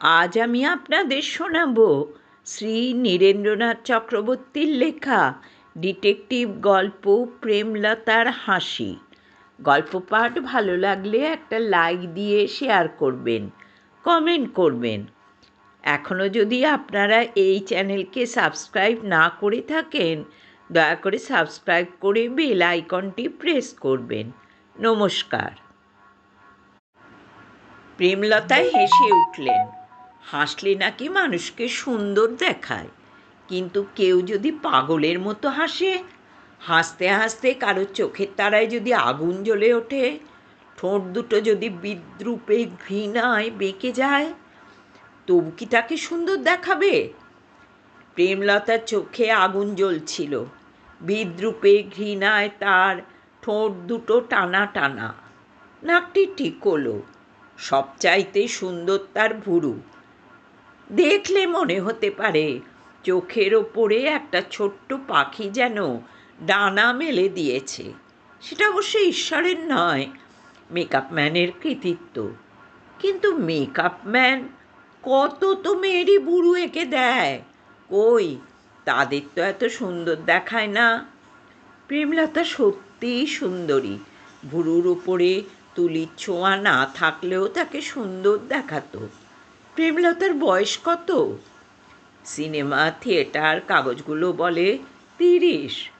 আজ আমি আপনাদের শোনাব শ্রী নীরেন্দ্রনাথ চক্রবর্তীর লেখা ডিটেকটিভ গল্প প্রেমলতার হাসি। গল্প পাঠ ভালো লাগলে একটা লাইক দিয়ে শেয়ার করবেন, কমেন্ট করবেন। এখনও যদি আপনারা এই চ্যানেলকে সাবস্ক্রাইব না করে থাকেন, দয়া করে সাবস্ক্রাইব করে বেল আইকনটি প্রেস করবেন। নমস্কার। প্রেমলতা হেসে উঠলেন। হাসলে নাকি মানুষকে সুন্দর দেখায়। কিন্তু কেউ যদি পাগলের মতো হাসে, হাসতে হাসতে কারও চোখের তারায় যদি আগুন জ্বলে ওঠে, ঠোঁট দুটো যদি বিদ্রুপে ঘৃণায় বেঁকে যায়, তবু কি তাকে সুন্দর দেখাবে? প্রেমলতার চোখে আগুন জ্বলছিল। বিদ্রুপে ঘৃণায় তার ঠোঁট দুটো টানা টানা। নাকটি ঠিক হলো। সবচাইতে সুন্দর তার ভুরু। দেখলে মনে হতে পারে চোখের ওপরে একটা ছোট্ট পাখি যেন ডানা মেলে দিয়েছে। সেটা অবশ্য ঈশ্বরের নয় মেকআপ ম্যানের কৃতিত্ব। কিন্তু মেকআপ ম্যান কত তো মেয়েরই বুড়ো এঁকে দেয়। কই, তাদের তো এত সুন্দর দেখায় না। প্রেমলতা সত্যিই সুন্দরী। ভুরুর উপরে তুলির ছোঁয়া না থাকলেও তাকে সুন্দর দেখাতো। প্রেমলতার বয়স কত? সিনেমা, থিয়েটার, কাগজগুলো বলে তিরিশ।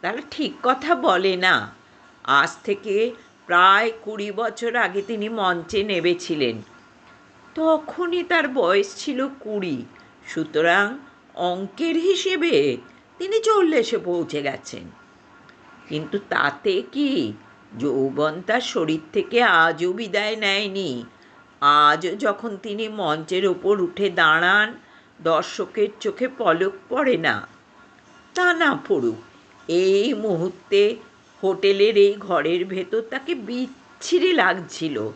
তারা ঠিক কথা বলে না। আজ থেকে প্রায় কুড়ি বছর আগে তিনি মঞ্চে নেবেছিলেন তখনই তার বয়স ছিল কুড়ি। সুতরাং অঙ্কের হিসেবে তিনি চল্লিশে পৌঁছে গেছেন। কিন্তু তাতে কি? যৌবন তার শরীর থেকে আজও বিদায় নেয়নি। আজও যখন তিনি মঞ্চের ওপর উঠে দাঁড়ান, দর্শকের চোখে পলক পড়ে না। তা না পড়ুক, এই মুহূর্তে হোটেলের এই ঘরের ভেতর তাকে বিচ্ছিরি লাগছিল।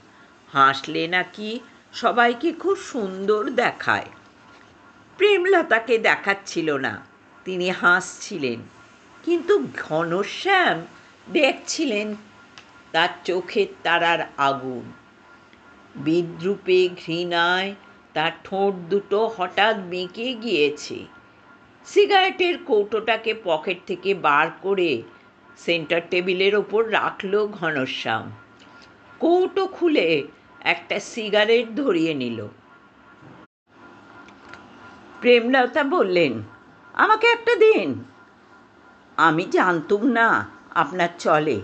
হাসলে নাকি সবাইকে খুব সুন্দর দেখায়। প্রেমলতাকে দেখাচ্ছিল না, তিনি হাসছিলেন। কিন্তু ঘনশ্যাম দেখছিলেন তার চোখের তারার আগুন। বিদ্রুপে ঘৃণায়, তার ঠোঁট দুটো হঠাৎ বেঁকে গিয়েছে। সিগারেটের কৌটোটাকে পকেট থেকে বার করে সেন্টার টেবিলের ওপর রাখল ঘনশ্যাম। কৌটো খুলে একটা সিগারেট ধরিয়ে নিল। প্রেমলতা বললেন, আমাকে একটা দিন। আমি জানতুম না আপনার চলে।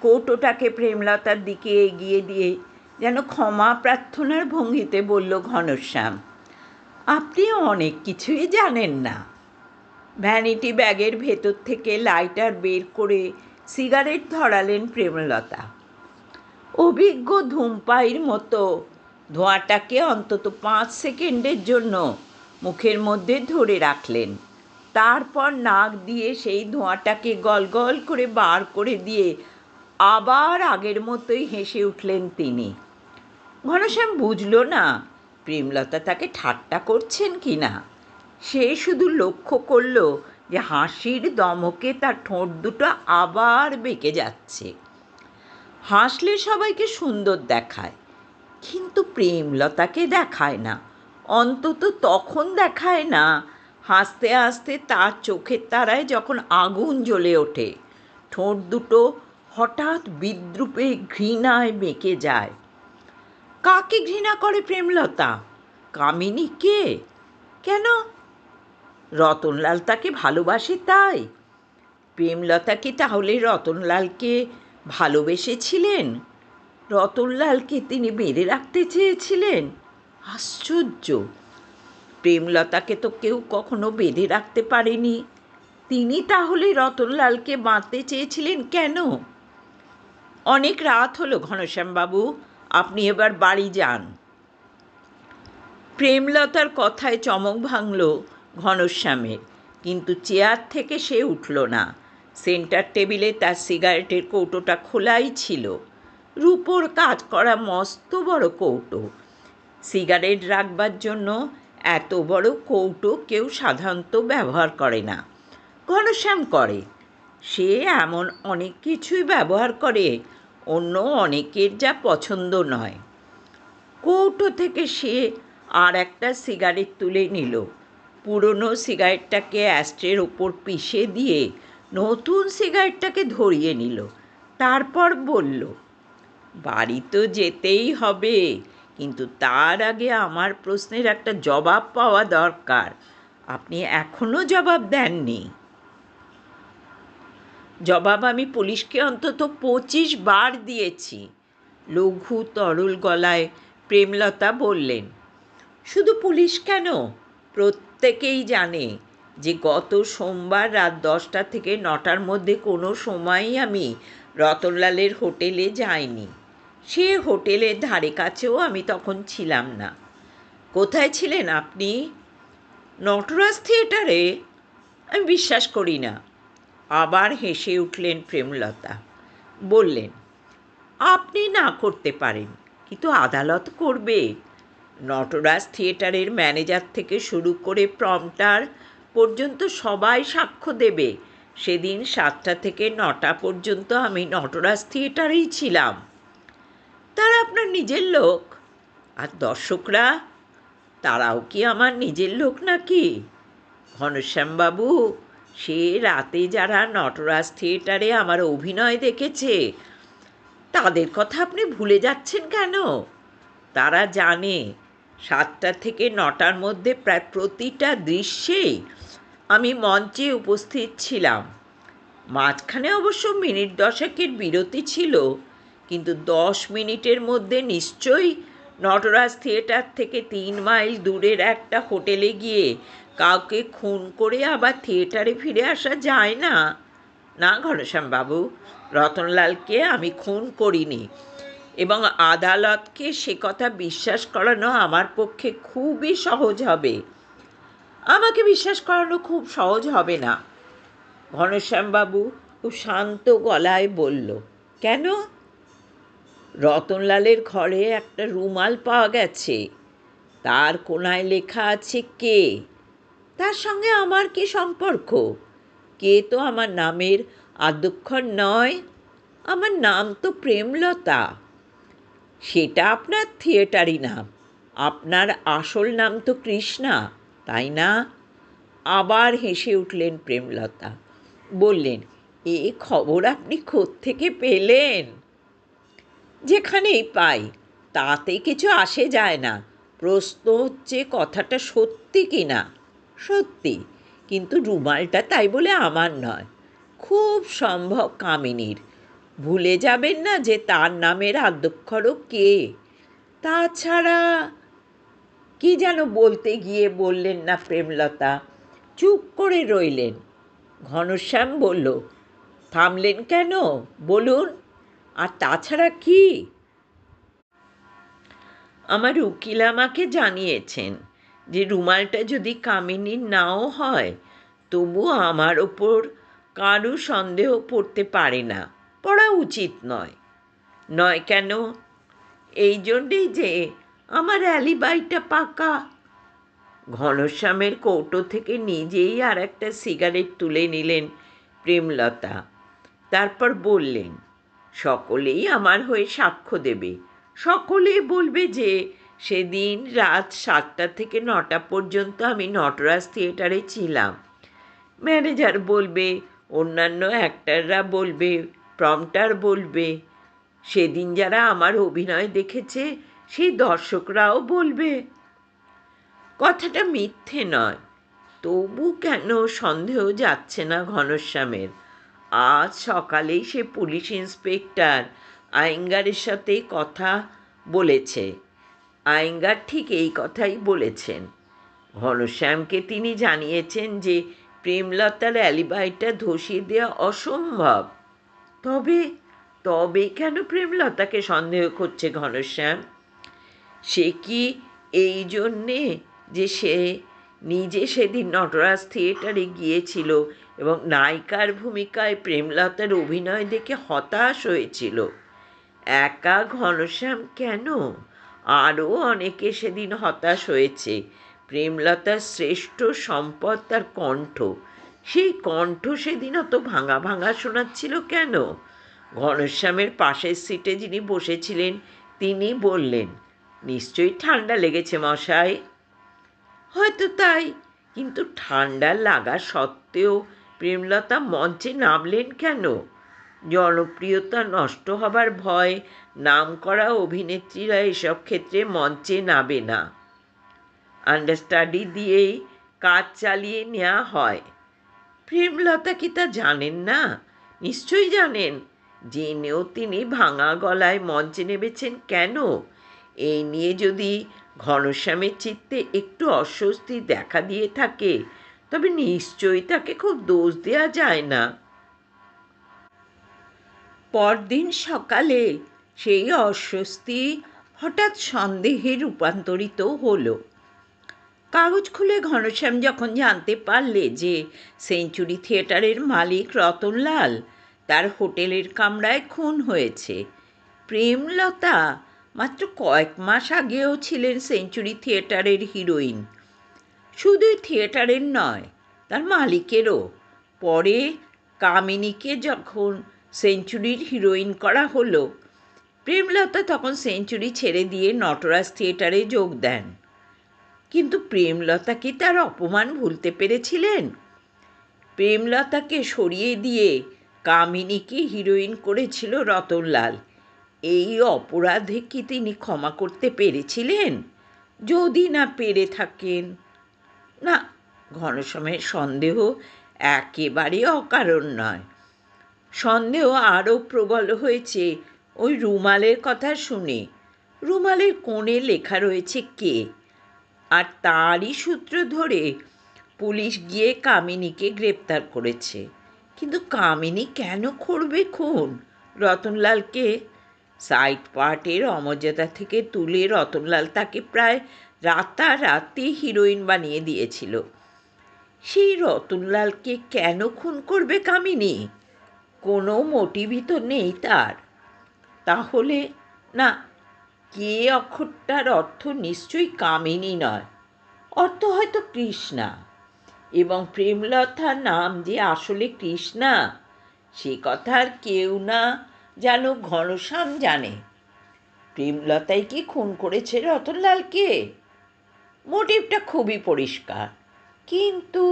কৌটোটাকে প্রেমলতার দিকে এগিয়ে দিয়ে যেন ক্ষমা প্রার্থনার ভঙ্গিতে বলল ঘনশ্যাম আপনি অনেক কিছুই জানেন না। ভ্যানিটি ব্যাগের ভেতর থেকে লাইটার বের করে সিগারেট ধরালেন প্রেমলতা। অভিজ্ঞ ধূমপাইয়ের মতো ধোঁয়াটাকে অন্তত পাঁচ সেকেন্ডের জন্য মুখের মধ্যে ধরে রাখলেন। তারপর নাক দিয়ে সেই ধোঁয়াটাকে গল গল করে বার করে দিয়ে আবার আগের মতোই হেসে উঠলেন তিনি। ঘনশ্যাম বুঝল না, প্রেমলতা তাকে ঠাট্টা করছেন কি না? সে শুধু লক্ষ্য করল যে হাসির দমকে তার ঠোঁট দুটো আবার বেঁকে যাচ্ছে। হাসলে সবাইকে সুন্দর দেখায়, কিন্তু প্রেমলতাকে দেখায় না, অন্তত তখন দেখায় না, হাসতে হাসতে তার চোখের তারায় যখন আগুন জ্বলে ওঠে, ঠোঁট দুটো হঠাৎ বিদ্রুপে ঘৃণায় বেঁকে যায়। কাকে ঘৃণা করে প্রেমলতা? কামিনী কে? কেন? রতনলাল তাকে ভালোবাসে তাই। প্রেমলতা কি তাহলে রতনলালকে ভালোবেসেছিলেন? রতনলালকে তিনি বেঁধে রাখতে চেয়েছিলেন? আশ্চর্য। প্রেমলতাকে তো কেউ কখনো বেঁধে রাখতে পারেনি। তিনি তাহলে রতনলালকে বাঁধতে চেয়েছিলেন কেন? অনেক রাত হলো ঘনশ্যামবাবু। আপনি এবার বাড়ি যান। প্রেমলতার কথায় চমক ভাঙল ঘনশ্যামের, কিন্তু চেয়ার থেকে সে উঠল না। সেন্টার টেবিলে তার সিগারেটের কৌটোটা খোলাই ছিল। রূপোর কাজ করা মস্ত বড় কৌটো। সিগারেট রাখবার জন্য এত বড় কৌটো কেউ সাধারণত ব্যবহার করে না। ঘনশ্যাম করে, সে এমন অনেক কিছুই ব্যবহার করে অন্য অনেকের যা পছন্দ নয়। কৌটো থেকে সে আর একটা সিগারেট তুলে নিল। পুরনো সিগারেটটাকে অ্যাস্ট্রের ওপর পিষে দিয়ে নতুন সিগারেটটাকে ধরিয়ে নিল। তারপর বলল, বাড়ি তো যেতেই হবে, কিন্তু তার আগে আমার প্রশ্নের একটা জবাব পাওয়া দরকার। আপনি এখনও জবাব দেননি। জবাব আমি পুলিশকে অন্তত পঁচিশ বার দিয়েছি। লঘু তরল গলায় প্রেমলতা বললেন, শুধু পুলিশ কেন? প্রত্যেকেই জানে যে গত সোমবার রাত দশটা থেকে নটার মধ্যে কোনো সময়ই আমি রতনলালের হোটেলে যাইনি। সে হোটেলের ধারে কাছেও আমি তখন ছিলাম না। কোথায় ছিলেন আপনি? নটরাজ থিয়েটারে? আমি বিশ্বাস করি না। আবার হেসে উঠলেন প্রেমলতা। বললেন, আপনি না করতে পারেন, কিন্তু আদালত করবে। নটরাজ থিয়েটারের ম্যানেজার থেকে শুরু করে প্রম্পটার পর্যন্ত সবাই সাক্ষ্য দেবে। সেদিন সাতটা থেকে নটা পর্যন্ত আমি নটরাজ থিয়েটারেই ছিলাম। তারা আপনার নিজের লোক? আর দর্শকরা? তারাও কি আমার নিজের লোক নাকি? ঘনশ্যামবাবু সে রাতে যারা নটরাজ থিয়েটারে আমার অভিনয় দেখেছে, তাদের কথা আপনি ভুলে যাচ্ছেন কেন? তারা জানে সাতটা থেকে নটার মধ্যে প্রায় প্রতিটা দৃশ্যেই আমি মঞ্চে উপস্থিত ছিলাম। মাঝখানে অবশ্য মিনিট দশেকের বিরতি ছিল, কিন্তু দশ মিনিটের মধ্যে নিশ্চয়ই নটরাজ থিয়েটার থেকে তিন মাইল দূরের একটা হোটেলে গিয়ে কাউকে খুন করে আবার থিয়েটারে ফিরে আসা যায় না। না ঘনশ্যামবাবু রতনলালকে আমি খুন করিনি এবং আদালতকে সে কথা বিশ্বাস করানো আমার পক্ষে খুবই সহজ হবে। আমাকে বিশ্বাস করানো খুব সহজ হবে না। ঘনশ্যামবাবু খুব শান্ত গলায় বলল, কেন? রতনলালের ঘরে একটা রুমাল পাওয়া গেছে। তার কোনায় লেখা আছে কে? তার সঙ্গে আমার কি সম্পর্ক? কে তো আমার নামের আদ্যক্ষর নয়? আমার নাম তো প্রেমলতা। সেটা আপনার থিয়েটারই নাম। আপনার আসল নাম তো কৃষ্ণা, তাই না? আবার হেসে উঠলেন প্রেমলতা। বললেন, এ খবর আপনি থেকে পেলেন? যেখানেই পাই, তাতে কিছু আসে যায় না। প্রশ্ন হচ্ছে কথাটা সত্যি কি না সত্যি, কিন্তু রুমালটা তাই বলে আমার নয়। খুব সম্ভব কামিনীর। ভুলে যাবেন না যে তার নামের আদ্যক্ষরও কে। তাছাড়া কি যেন বলতে গিয়ে বললেন না প্রেমলতা। চুপ করে রইলেন। ঘনশ্যাম বলল, থামলেন কেন? বলুন। আর তাছাড়া কি? আমার উকিল আমাকে জানিয়েছেন যে রুমালটা যদি কামিনীর নাও হয় তবু আমার ওপর কারু সন্দেহ পড়তে পারে না। পড়া উচিত নয়। নয় কেন? এই জন্যেই যে আমার অ্যালিবাইটা পাকা। ঘনশ্যামের কৌটো থেকে নিজেই আর একটা সিগারেট তুলে নিলেন প্রেমলতা। তারপর বললেন, সকলেই আমার হয়ে সাক্ষ্য দেবে। সকলেই বলবে যে সেদিন রাত সাতটা থেকে নটা পর্যন্ত আমি নটরাজ থিয়েটারে ছিলাম। ম্যানেজার বলবে, অন্যান্য অ্যাক্টাররা বলবে, প্রম্পটার বলবে, সেদিন যারা আমার অভিনয় দেখেছে, সেই দর্শকরাও বলবে। কথাটা মিথ্যে নয়, তবু কেন সন্দেহ যাচ্ছে না ঘনশ্যামের? আজ সকালেই সে পুলিশ ইন্সপেক্টর আইঙ্গারের সাথে কথা বলেছে। আইঙ্গার ঠিক এই কথাই বলেছেন। ঘনশ্যামকে তিনি জানিয়েছেন যে, প্রেমলতার অ্যালিবাইটা ধসিয়ে দেওয়া অসম্ভব। তবে তবে কেন প্রেমলতাকে সন্দেহ করছে ঘনশ্যাম সে কি এই জন্যে যে সে নিজে সেদিন নটরাজ থিয়েটারে গিয়েছিল এবং নায়িকার ভূমিকায় প্রেমলতার অভিনয় দেখে হতাশ হয়েছিল? একা ঘনশ্যাম কেন? আরও অনেকে সেদিন হতাশ হয়েছে। প্রেমলতার শ্রেষ্ঠ সম্পদ তার কণ্ঠ। সেই কণ্ঠ সেদিন অত ভাঙা ভাঙা শোনাচ্ছিল কেন? ঘনশ্যামের পাশের সিটে যিনি বসেছিলেন, তিনি বললেন, নিশ্চয়ই ঠান্ডা লেগেছে মশাই। হয়তো তাই, কিন্তু ঠান্ডা লাগা সত্ত্বেও প্রেমলতা মঞ্চে নামলেন কেন? জনপ্রিয়তা নষ্ট হবার ভয়, নামকরা অভিনেত্রীরা এসব ক্ষেত্রে মঞ্চে নামে না। আন্ডারস্টাডি দিয়েই কাজ চালিয়ে নেওয়া হয়। প্রেমলতা কি তা জানেন না? নিশ্চয়ই জানেন। জেনেও তিনি ভাঙা গলায় মঞ্চে নেমেছেন কেন? এই নিয়ে যদি ঘনশ্যামের চিত্তে একটু অস্বস্তি দেখা দিয়ে থাকে, তবে নিশ্চয়ই তাকে খুব দোষ দেওয়া যায় না। পরদিন সকালে সেই অস্বস্তি হঠাৎ সন্দেহে রূপান্তরিত হলো। কাগজ খুলে ঘনশ্যাম যখন জানতে পারলে যে সেঞ্চুরি থিয়েটারের মালিক রতনলাল, তার হোটেলের কামরায় খুন হয়েছে। প্রেমলতা মাত্র কয়েক মাস আগেও ছিলেন সেঞ্চুরি থিয়েটারের হিরোইন। শুধুই থিয়েটারের নয়, তার মালিকেরও। পরে কামিনীকে যখন সেঞ্চুরির হিরোইন করা হলো। প্রেমলতা তখন সেঞ্চুরি ছেড়ে দিয়ে নটরাজ থিয়েটারে যোগ দেন। কিন্তু প্রেমলতা কি তার অপমান ভুলতে পেরেছিলেন? প্রেমলতাকে সরিয়ে দিয়ে কামিনীকে হিরোইন করেছিল রতনলাল। এই অপরাধে কি তিনি ক্ষমা করতে পেরেছিলেন? যদি না পেরে থাকেন, না, ঘনশ্যামের সন্দেহ একেবারে অকারণ নয়। সন্দেহ আরও প্রবল হয়েছে। ওই রুমালের কথা শুনে। রুমালের কোণে লেখা রয়েছে কে? আর তারই সূত্র ধরে পুলিশ গিয়ে কামিনীকে গ্রেপ্তার করেছে। কিন্তু কামিনী কেন করবে খুন? রতনলালকে সাইড পার্টের অমর্যাদা থেকে তুলে রতনলাল তাকে প্রায় রাতারাতি হিরোইন বানিয়ে দিয়েছিল। সেই রতনলালকে কেন খুন করবে কামিনী? কোনো মোটিভই তো নেই তার। তাহলে না, কে অক্ষরটার অর্থ নিশ্চয়ই কামিনী নয়, অর্থ হয়তো কৃষ্ণা। এবং প্রেমলতার নাম যে আসলে কৃষ্ণা, সে কথা আর কেউ না যেন ঘনশ্যাম জানে। প্রেমলতাই কি খুন করেছে রতনলালকে? মোটিভটা খুবই পরিষ্কার। কিন্তু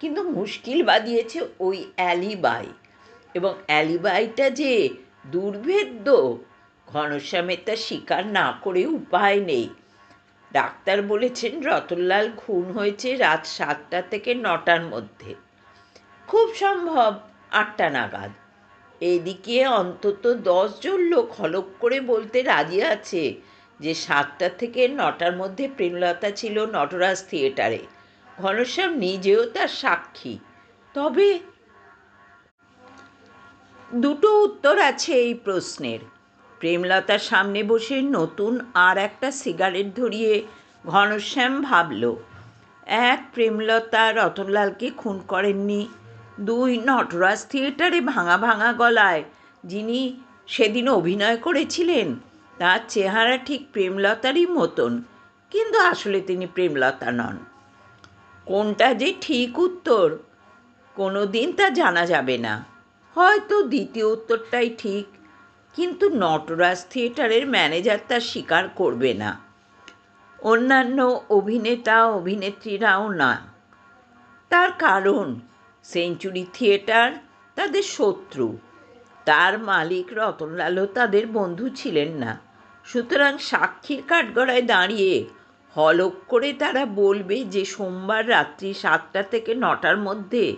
কিন্তু মুশকিল বাদিয়েছে ওই অ্যালিবাই। এবং অ্যালিবাইটা যে দুর্ভেদ্য, ঘনশ্যামের তা স্বীকার না করে উপায় নেই। ডাক্তার বলেছেন, রতনলাল খুন হয়েছে রাত সাতটা থেকে নটার মধ্যে। খুব সম্ভব, আটটা নাগাদ। এদিকে অন্তত দশজন লোক হলক করে বলতে রাজি আছে যে, সাতটা থেকে নটার মধ্যে প্রেমলতা ছিল নটরাজ থিয়েটারে। ঘনশ্যাম নিজেও তার সাক্ষী। তবে দুটো উত্তর আছে এই প্রশ্নের। প্রেমলতার সামনে বসে নতুন আর একটা সিগারেট ধরিয়ে ঘনশ্যাম ভাবল, এক প্রেমলতা রতনলালকে খুন করেননি। দুই নটরাজ থিয়েটারে ভাঙা ভাঙা গলায় যিনি সেদিন অভিনয় করেছিলেন, তার চেহারা ঠিক প্রেমলতারই মতন, কিন্তু আসলে তিনি প্রেমলতা নন। কোনটা যে ঠিক উত্তর কোনো দিন তা জানা যাবে না। হয়তো দ্বিতীয় উত্তরটাই ঠিক, কিন্তু নটরাজ থিয়েটারের ম্যানেজার তা স্বীকার করবে না। অন্যান্য অভিনেতা, অভিনেত্রীরাও না। তার কারণ, সেঞ্চুরি থিয়েটার তাদের শত্রু। তার মালিক রতনলালও তাদের বন্ধু ছিলেন না। সুতরাং সাক্ষীর কাঠগড়ায় দাঁড়িয়ে হলক করে তারা বলবে যে সোমবার রাত্রি সাতটা থেকে নটার মধ্যে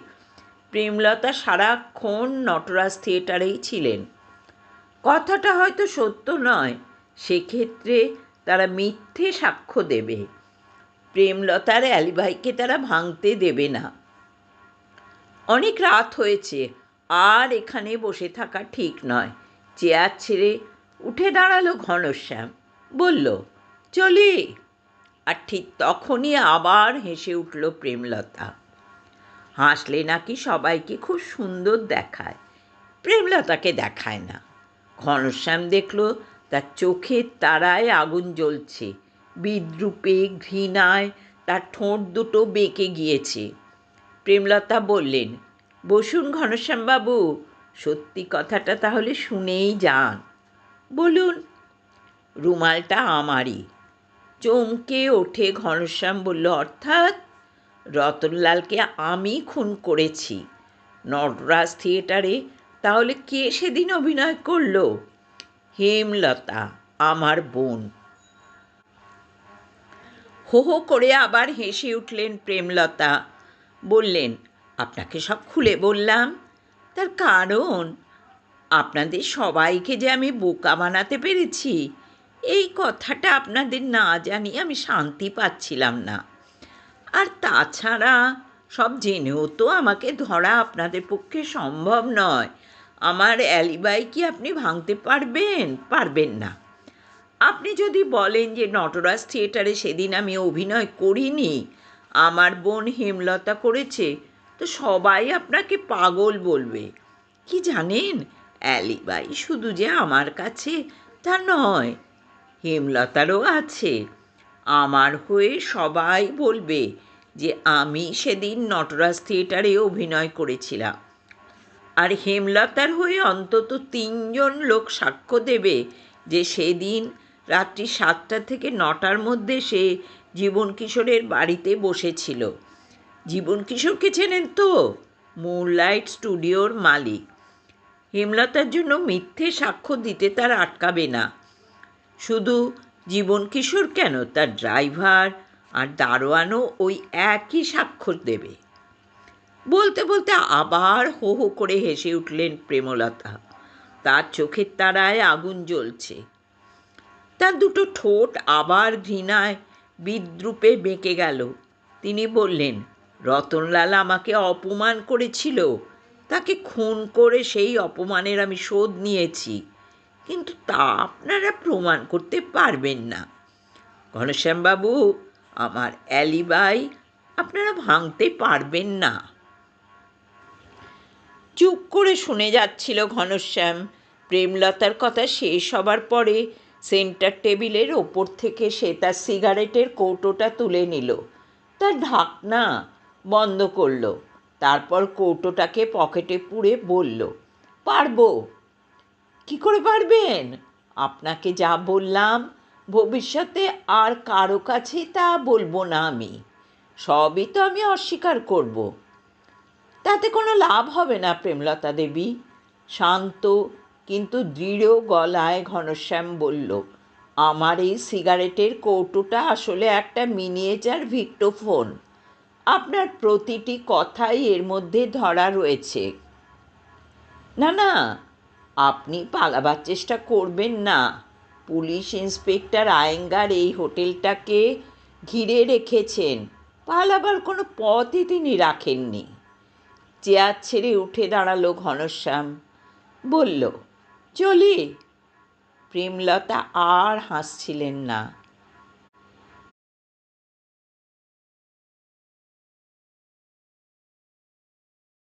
প্রেমলতা সারাক্ষণ নটরাজ থিয়েটারেই ছিলেন। কথাটা হয়তো সত্য নয়, সেক্ষেত্রে তারা মিথ্যে সাক্ষ্য দেবে। প্রেমলতার অ্যালিভাইকে তারা ভাঙতে দেবে না। অনেক রাত হয়েছে, আর এখানে বসে থাকা ঠিক নয়। চেয়ার ছেড়ে উঠে দাঁড়াল ঘনশ্যাম, বলল, চলি। আর ঠিক তখনই আবার হেসে উঠল প্রেমলতা। হাসলে নাকি সবাইকে খুব সুন্দর দেখায়। প্রেমলতাকে দেখায় না। ঘনশ্যাম দেখল তার চোখের তারায় আগুন জ্বলছে। বিদ্রুপে ঘৃণায় তার ঠোঁট দুটো বেঁকে গিয়েছে। প্রেমলতা বললেন, বসুন ঘনশ্যামবাবু, সত্যি কথাটা তাহলে শুনেই যান। বলুন, রুমালটা আমারই। চমকে ওঠে ঘনশ্যাম বলল, অর্থাৎ রতনলালকে আমি খুন করেছি। নটরাজ থিয়েটারে। তাহলে কে সেদিন অভিনয় করল? হেমলতা, আমার বোন। হো হো করে আবার হেসে উঠলেন প্রেমলতা। বললেন, আপনাকে সব খুলে বললাম। তার কারণ, আপনাদের সবাইকে যে আমি বোকা বানাতে পেরেছি, এই কথাটা আপনাদের না জানিয়ে আমি শান্তি পাচ্ছিলাম না। আর তাছাড়া সব জেনেও তো আমাকে ধরা আপনাদের পক্ষে সম্ভব নয়। আমার অ্যালিবাই কি আপনি ভাঙতে পারবেন? পারবেন না। আপনি যদি বলেন যে নটরাজ থিয়েটারে সেদিন আমি অভিনয় করিনি, আমার বোন হেমলতা করেছে, তো সবাই আপনাকে পাগল বলবে। কি জানেন? অ্যালিবাই শুধু যে আমার কাছে তা নয়, হেমলতারও আছে। আমার হয়ে সবাই বলবে যে আমি সেদিন নটরাজ থিয়েটারে অভিনয় করেছিলাম। আর হেমলতার হয়ে অন্তত তিনজন লোক সাক্ষ্য দেবে যে সেদিন রাত্রি সাতটা থেকে নটার মধ্যে সে জীবন কিশোরের বাড়িতে বসেছিল। জীবন কিশোরকে চেনেন তো? মুনলাইট স্টুডিওর মালিক। হেমলতার জন্য মিথ্যে সাক্ষ্য দিতে তার আটকাবে না। শুধু জীবন কিশোর কেন? তার ড্রাইভার আর দারোয়ানও ওই একই স্বাক্ষর দেবে। বলতে বলতে আবার হো হো করে হেসে উঠলেন প্রেমলতা। তার চোখের তারায় আগুন জ্বলছে। তার দুটো ঠোঁট আবার ঘৃণায় বিদ্রুপে বেঁকে গেল। তিনি বললেন, রতনলাল আমাকে অপমান করেছিল। তাকে খুন করে সেই অপমানের আমি শোধ নিয়েছি। কিন্তু তা আপনারা প্রমাণ করতে পারবেন না। ঘনশ্যামবাবু, আমার অ্যালিবাই আপনারা ভাঙতে পারবেন না। চুপ করে শুনে যাচ্ছিল ঘনশ্যাম। প্রেমলতার কথা শেষ হবার পরে সেন্টার টেবিলের ওপর থেকে সে তার সিগারেটের কৌটোটা তুলে নিল। তার ঢাকনা বন্ধ করল। তারপর কৌটোটাকে পকেটে পুড়ে বলল, পারব। কি করে পারবেন? আপনাকে যা বললাম, ভবিষ্যতে আর কারও কাছে তা বলব না আমি। সবই তো আমি অস্বীকার করব। তাতে কোনো লাভ হবে না, প্রেমলতা দেবী। শান্ত কিন্তু দৃঢ় গলায় ঘনশ্যাম বলল, আমার এই সিগারেটের কৌটোটা আসলে একটা মিনিয়েচার ভিক্টোফোন। আপনার প্রতিটি কথাই এর মধ্যে ধরা রয়েছে। না না আপনি পালাবার চেষ্টা করবেন না। পুলিশ ইন্সপেক্টর আয়েঙ্গার এই হোটেলটাকে ঘিরে রেখেছেন। পালাবার কোনো পথই তিনি রাখেননি। চেয়ার ছেড়ে উঠে দাঁড়াল ঘনশ্যাম। বলল, চলি। প্রেমলতা আর হাসছিলেন না।